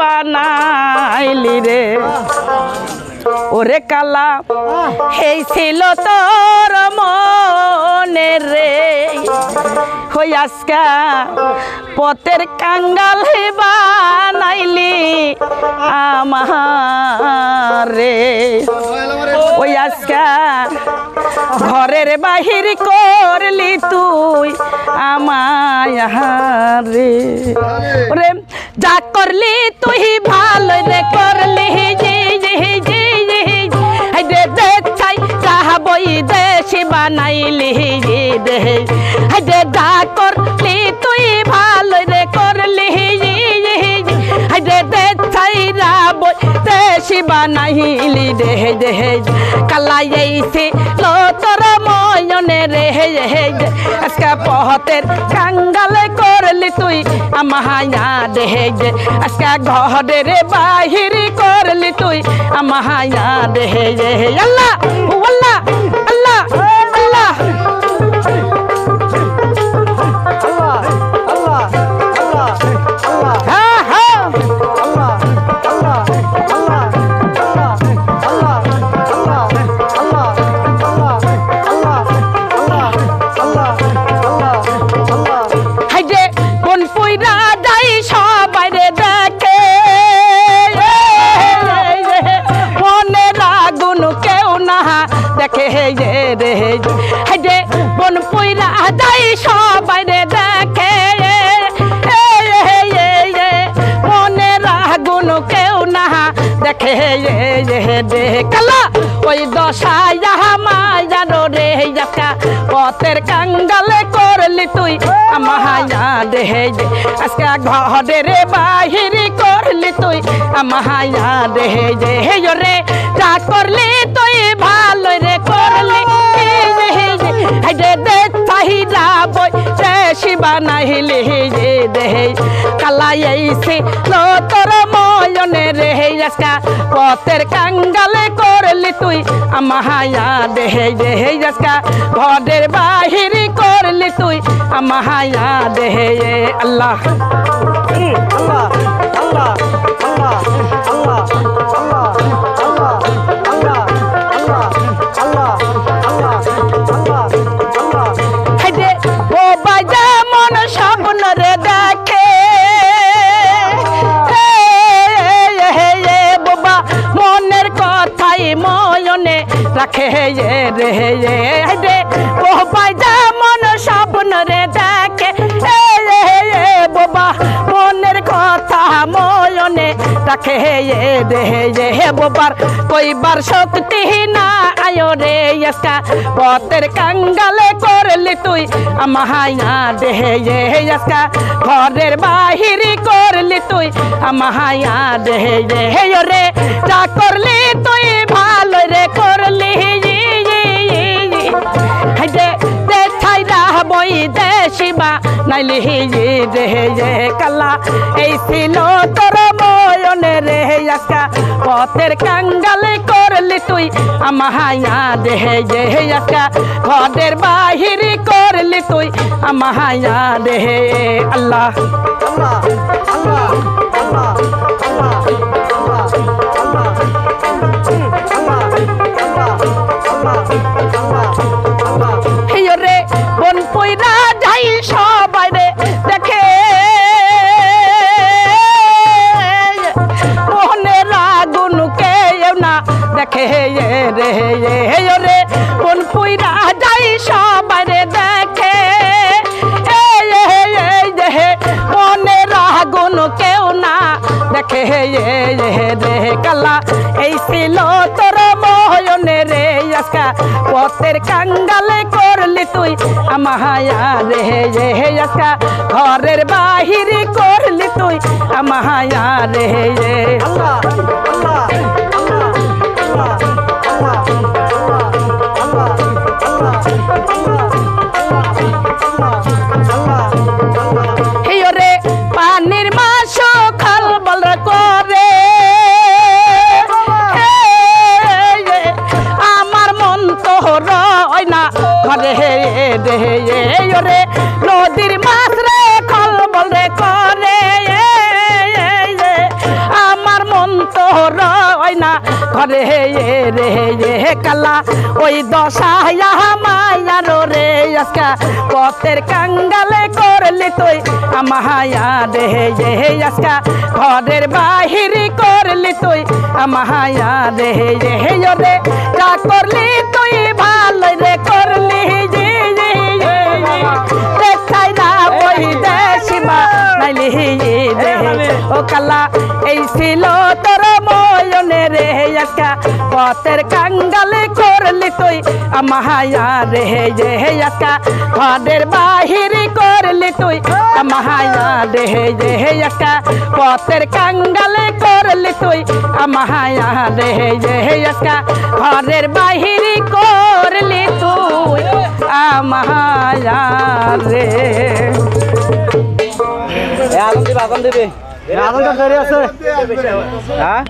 বানাইলি রে। ওরে কালা, এই ছিল তোর মনে রে। হই আজকা পথের কাঙ্গাল বানাইলি আমারে। ওই আজকা ঘরের বাহির করলি তুই আমারে ওরে যা করলি তুই ভালো রে করলি। বানাইলি। যা করলি বানাইলি দে দেহেজ কালাইছে লো তোর ময়নে রেহেজ আজকে পহতের কাঙ্গালে করলি তুই আমাহায়া দেহেজ আজকে ঘরের বাহিরি করলি তুই আমাহায়া দেহে। আল্লাহ আল্লাহ। যাই সবাই রে দেখে মনে রাগুন কেউ না দেখে কালা ওই দশায় মায়ানো রে যাকা পথের কাঙ্গালে করলি তুই আমাহায়া দেহে আজকে ঘরের বাহির করলি তুই আমাহায়া দেহে যে হে রে যা করলি তুই ভালো রে করলি চাহিদা বই নাহিলি যে দেহে কালাইছে লো তোর ময়নে রে আজকা পথের কাঙ্গালে করলি তুই আমাহায়া দেহে দেহে আজকা ঘরের বাহির করলি তুই আমাহায়া দেহে আল্লাহ। হাইডে রাখে রে এ, হাইডে ও বাজা মন স্বপ্ন রে দেখে এ, বাবা মনের কথা ময়নে রাখে রে হে বাবার। কইবার শক্তি না আয়ো রে আজকা পথের কাঙ্গালে করলি তুই আমাহায়া দেহে আজকা ঘরের বাহিরি করলি তুই আমাহায়া দেহে রে যা করলি তুই নাইলি জি দেহে যে কালা এই ছিল তোর ময়নে রেহে আজকা। পথের কাঙ্গালে করলি তুই আমাহায়া দেহে যে আজকা। ঘরের বাহিরি করলি তুই আমাহায়া দেহে আল্লাহ। হিয় পথের কাঙ্গালে করলি তুই। আমাহায়া রে, হে আজকা ঘরের বাহিরে করলি তুই। আমাহায়া রে হিয় রে নদীর রে রে কালা, ওই দশায়া মায়ার রে, আজকা পথের কাঙ্গালে করলি তুই আমাহায়া রে ঘরের বাহিরি করলি তুই রে রে করলি তুই ভালো রে, করলি যে নাইলি ও কালা এই ছিল তোর ময়নে রে একা পথের কাঙ্গালে করলি তুই আমাহায়া রে যে একা ঘরের বাহিরি করলি তুই আমাহায়া রে যে একা পথের কাঙ্গালে করলি তুই আমাহায়া রে যে একা ঘরের বাহিরি করলি তুই আমাহায়া রে। আদম দিবে আদম দিবে। তো আছে? হ্যাঁ?